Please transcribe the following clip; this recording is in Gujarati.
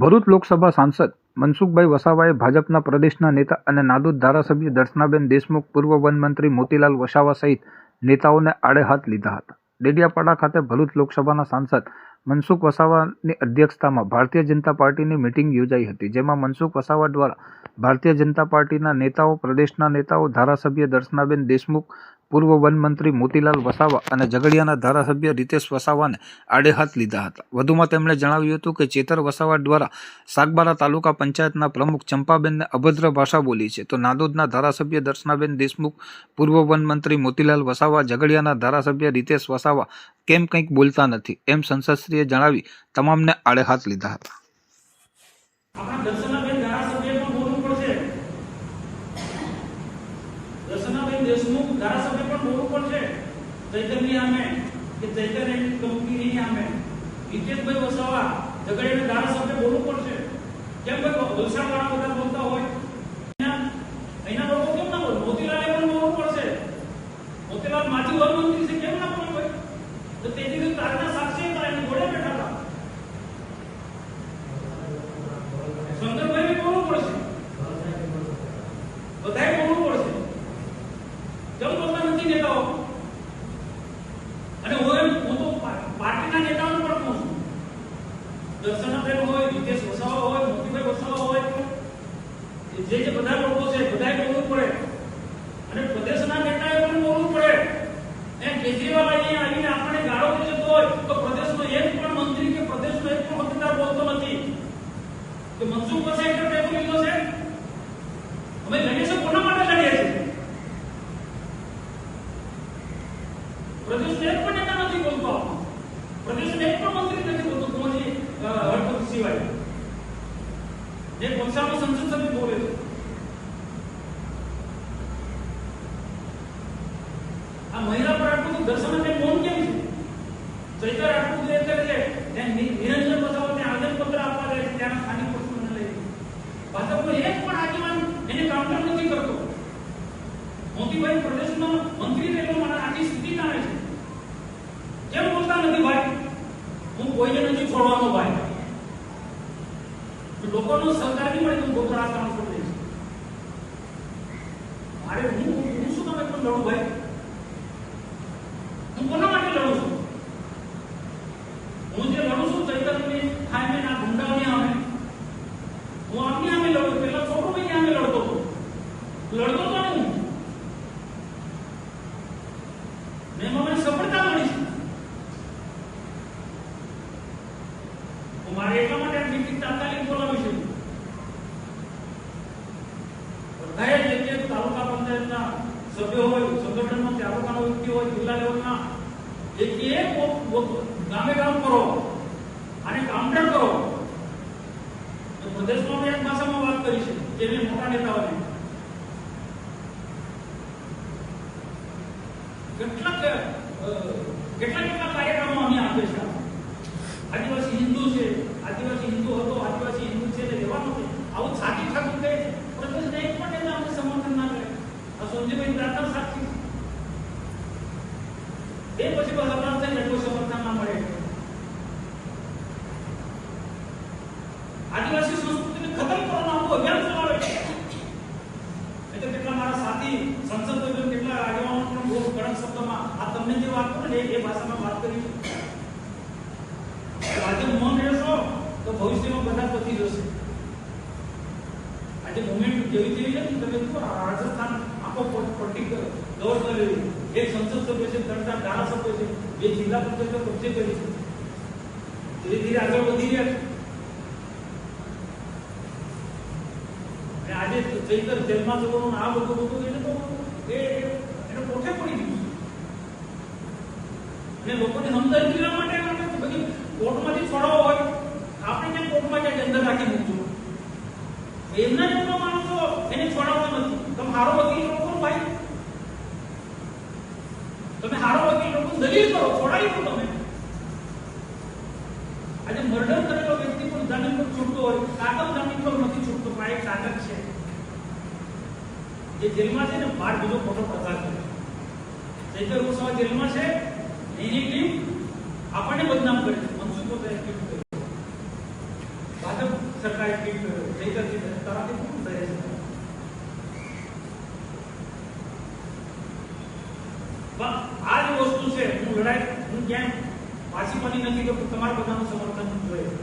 ભરૂચ લોકસભા સાંસદ મનસુખભાઈ વસાવાએ ભાજપના પ્રદેશના નેતા અને નાદોદ ધારાસભ્ય દર્શનાબેન દેશમુખ, પૂર્વ વનમંત્રી મોતીલાલ વસાવા સહિત નેતાઓને આડે હાથ લીધા હતા. ડેડિયાપાડા ખાતે ભરૂચ લોકસભાના સાંસદ મનસુખ વસાવાની અધ્યક્ષતામાં ભારતીય જનતા પાર્ટીની મિટિંગ યોજાઈ હતી, જેમાં મનસુખ વસાવા દ્વારા ભારતીય જનતા પાર્ટીના નેતાઓ, પ્રદેશના નેતાઓ, ધારાસભ્ય દર્શનાબેન દેશમુખ પૂર્વ વનમંત્રી મોતીલાલ વસાવા અને ઝઘડિયાના ધારાસભ્ય રીતેશ વસાવાને આડે હાથ લીધા હતા. વધુમાં તેમણે જણાવ્યું હતું કે ચેતર વસાવા દ્વારા સાગબારા તાલુકા પંચાયતના પ્રમુખ ચંપાબેનને અભદ્ર ભાષા બોલી છે. તો નાદોદના ધારાસભ્ય દર્શનાબેન દેશમુખ, પૂર્વ વનમંત્રી મોતીલાલ વસાવા, ઝઘડિયાના ધારાસભ્ય રીતેશ વસાવા કેમ કંઈક બોલતા નથી એમ સંસદશ્રીએ જણાવી તમામને આડે હાથ લીધા હતા આપણા દર્શનાબેન ધારાસભ્ય પણ બોલવું પડશે દર્શનાબેન દેશમુખ ધારાસભ્ય પણ બોલવું પડશે ચૈતન્ય સામે કે ચૈતન્ય કંપનીની સામે હિતેશભાઈ વસાવા, ઝઘડિયાના ધારાસભ્ય બોલવું પડશે. કેમ ભાઈ, વલસાડવાળા બધા બોલતા હોય. અહીંના લોકો કેમ ના બોલે? મોતીલાલે પણ બોલવું પડશે. મોતીલાલ માજી વનમંત્રી છે, કેમ ના બોલે તો તેથી તારના સાક્ષી હતા, એની જોડે બેઠા હતા શંકરભાઈ બોલવું પડશે બધાએ બોલવું પડશે કેમ બોલતા નથી નેતાઓ અને હું એમ હું તો પા- પાર્ટીના નેતાઓને પણ કહું છું દર્શનાબેન હોય રીતેશ વસાવા હોય મોતીભાઈ વસાવા હોય જે જે બધા લોકો છે બધાએ બોલવું પડે અને પ્રદેશના નેતાએ પણ બોલવું પડે એ કેજરીવાલ અહીંયા આવીને આપણને ગાળો દે જતો હોય તો પ્રદેશનો એક પણ મંત્રી કે પ્રદેશનો એક પણ હોદ્દેદાર બોલતો નથી કે મનસુખ વસાઈ પર ટેબલ લીધો છે અમે લડીએ છીએ કોના માટે લડીએ છીએ પ્રદેશનો એક પણ નેતા નથી બોલતો પ્રદેશનો એક પણ મંત્રી નથી બોલતો કુંવરજી અ, હળપતિ સિવાય જે કોલસામાં સંસદ સભ્ય બોલે છે. આ મહિલા પર આટલું બધું અને મૌન કેમ છે? ચૈતર આટલું એ કરે છે ત્યાં નિરંજન નિરંજન વસાવાને આવેદનપત્ર આપવા જાય છે, ત્યાંના સ્થાનિક પ્રશ્નોને લઈ ભાજપનો એક પણ આગેવાન એને કાઉન્ટર નથી કરતો. મોતીભાઈ પ્રદેશનો મંત્રી રહેલો મારા આખી સ્થિતિ જાણે છે. કેમ બોલતા નથી ભાઈ? હું કોઈને નથી જો લોકોનો સહકાર નહીં મળે તો ગોતરા કામ છોડી દઈશ. મારે હું હું શું તમે પણ લડું ભાઈ? હું કોના માટે લડું છું? હું જે લડું છું ચૈતન્યની ખાઈને ના ગુંડાઓને આવે હું આપની આમે લડું પેલા છોકરો ભાઈ આમે લડતો લડતો તો નહીં હું ને એમાં મને સફળતા મળી છે તો મારે એટલા માટે આ તાત્કાલિક બોલાવી છે. બધાએ જે જે તાલુકા પંચાયતના સભ્યો હોય, સંગઠનનો તાલુકાનો વ્યક્તિ હોય, જિલ્લા લેવલના, એક એક ગામે ગામ કરો અને કાઉન્ટર કરો. તો પ્રદેશમાં એક ભાષામાં વાત કરી છે, કે મેં મોટા નેતાઓને. કેટલાક કેટલા કેટલા કાર્યક્રમો અમે આપે છે આદિવાસી હિન્દુ છે આદિવાસી હિન્દુ હતો આદિવાસી હિન્દુ છે એટલે રહેવાનું છે આવું છાતી ઠાકુર કહે છે પ્રદેશને એક પણ નેતા અમને સમર્થન ના કરે સંજયભાઈ દાતા સાક્ષી એ પછી બસ થઈ થઈને કોઈ સમર્થન ના મળે આદિવાસી સંસ્કૃતિને ખતમ કરવાનો અભિયાન ચલાવે છે. એટલે કેટલા મારા સાથી, સંસદ કેટલા આગેવાનો પણ બહુ કડક શબ્દોમાં આ તમને જે વાત કરું ને એ ભાષામાં વાત કરી આજે મૌન રહેશો તો ભવિષ્યમાં બધા પતી જશે. આજે મુમેન્ટ જેવી જેવી છે તમે રાજસ્થાન દોર એક સંસદ સભ્ય છે ત્રણ ચાર ધારાસભ્ય છે. બે જિલ્લા પંચાયતો કબજે કરી છે. ધીરે ધીરે આગળ વધી રહ્યા છે. આજે ચૈતર જેલમાં જવાનું આ બધું બધું એને તો એ એને પોતે પડી ગયું અને લોકોને હમદર્દી લેવા માટે કે બધી કોર્ટમાંથી છોડાવો હોય, આપણે કેમ કોર્ટમાં ક્યાંક અંદર રાખી મૂકજો એમના જેટલો માણસો એને છોડાવતા નથી. તમે હારો વકીલ લોકો ભાઈ તમે હારો વકીલ લોકો દલીલ કરો દો તમે. આજે મર્ડર કરેલો વ્યક્તિ પણ જામીન પર છૂટતો હોય. કાકમ જામીન પર નથી છૂટતો, પણ એક નાટક છે. જે જેલમાં છે ને બહાર બીજો ખોટો પ્રચાર કરે ચૈતર ગોસ્વામી જેલમાં છે એની ટીમ આપણને બદનામ કરે છે. મનસુખ વસાવાએ ટીમ કરી. ભાજપ સરકારે ટીમ કર્યો. જયકરજી તારાથી પૂરું થયે છે? આ વસ્તુ છે. હું લડાઈ હું ક્યાંય પાછી બની નથી કે તમારા બધાનું સમર્થન જોઈએ.